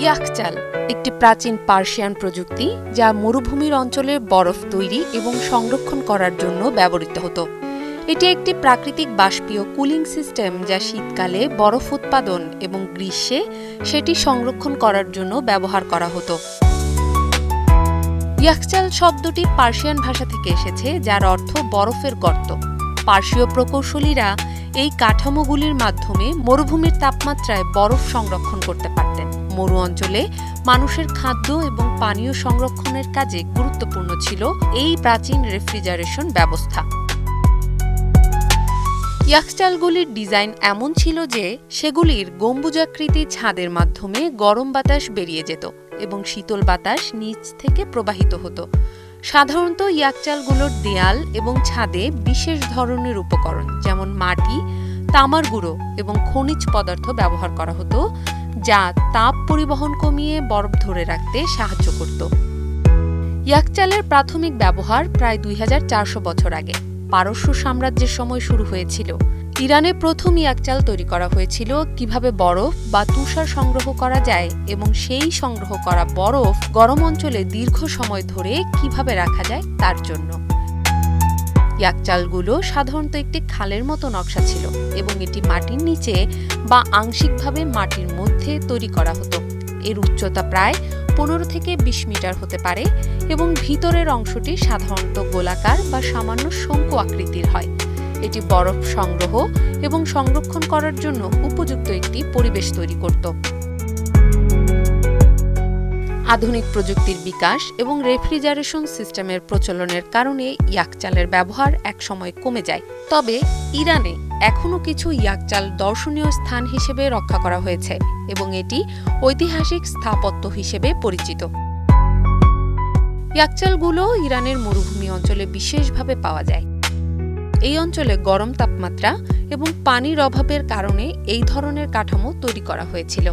ইয়াকচাল একটি প্রাচীন পার্সিয়ান প্রযুক্তি যা মরুভূমির অঞ্চলের বরফ তৈরি এবং সংরক্ষণ করার জন্য ব্যবহৃত হতো। এটি একটি প্রাকৃতিক বাষ্পীয় কুলিং সিস্টেম যা শীতকালে বরফ উৎপাদন এবং গ্রীষ্মে সেটি সংরক্ষণ করার জন্য ব্যবহার করা হতো। ইয়াকচাল শব্দটি পার্সিয়ান ভাষা থেকে এসেছে, যার অর্থ বরফের গর্ত। পার্সীয় প্রকৌশলীরা এই কাঠামোগুলির মাধ্যমে মরুভূমির তাপমাত্রায় বরফ সংরক্ষণ করতে পারতেন। মরু অঞ্চলে মানুষের খাদ্য এবং পানীয় সংরক্ষণের কাজে গুরুত্বপূর্ণ ছিল এই প্রাচীন রেফ্রিজারেশন ব্যবস্থা। ইয়াকচালগুলির ডিজাইন এমন ছিল যে সেগুলির গম্বুজাকৃতি ছাদের মাধ্যমে গরম বাতাস বেরিয়ে যেত এবং শীতল বাতাস নিচ থেকে প্রবাহিত হতো। সাধারণত ইয়াকচালগুলোর দেয়াল এবং ছাদে বিশেষ ধরনের উপকরণ, যেমন মাটি, তামার গুঁড়ো এবং খনিজ পদার্থ ব্যবহার করা হতো, যা তাপ পরিবহন কমিয়ে বরফ ধরে রাখতে সাহায্য করত। ইয়াকচালের প্রাথমিক ব্যবহার প্রায় দুই হাজার চারশো বছর আগে, পারস্য সাম্রাজ্যের সময় শুরু হয়েছিল। ইরানে প্রথম ইয়াকচাল তৈরি করা হয়েছিল। কীভাবে বরফ বা তুষার সংগ্রহ করা যায় এবং সেই সংগ্রহ করা বরফ গরম অঞ্চলে দীর্ঘ সময় ধরে কীভাবে রাখা যায় তার জন্য। ইয়াকচালগুলো সাধারণত একটি খালের মতো নকশা ছিল এবং এটি মাটির নিচে বা আংশিকভাবে মাটির মধ্যে তৈরি করা হতো। এর উচ্চতা প্রায় পনেরো থেকে বিশ মিটার হতে পারে এবং ভিতরের অংশটি সাধারণত গোলাকার বা সামান্য শঙ্কু আকৃতির হয়। এটি বরফ সংগ্রহ এবং সংরক্ষণ করার জন্য উপযুক্ত একটি পরিবেশ তৈরি করত। আধুনিক প্রযুক্তির বিকাশ এবং রেফ্রিজারেশন সিস্টেমের প্রচলনের কারণে ইয়াকচালের ব্যবহার একসময় কমে যায়। তবে ইরানে এখনও কিছু ইয়াকচাল দর্শনীয় স্থান হিসেবে রক্ষা করা হয়েছে এবং এটি ঐতিহাসিক স্থাপত্য হিসেবে পরিচিত। ইয়াকচালগুলো ইরানের মরুভূমি অঞ্চলে বিশেষভাবে পাওয়া যায়। এই অঞ্চলে গরম তাপমাত্রা এবং পানির অভাবের কারণে এই ধরনের কাঠামো তৈরি করা হয়েছিল।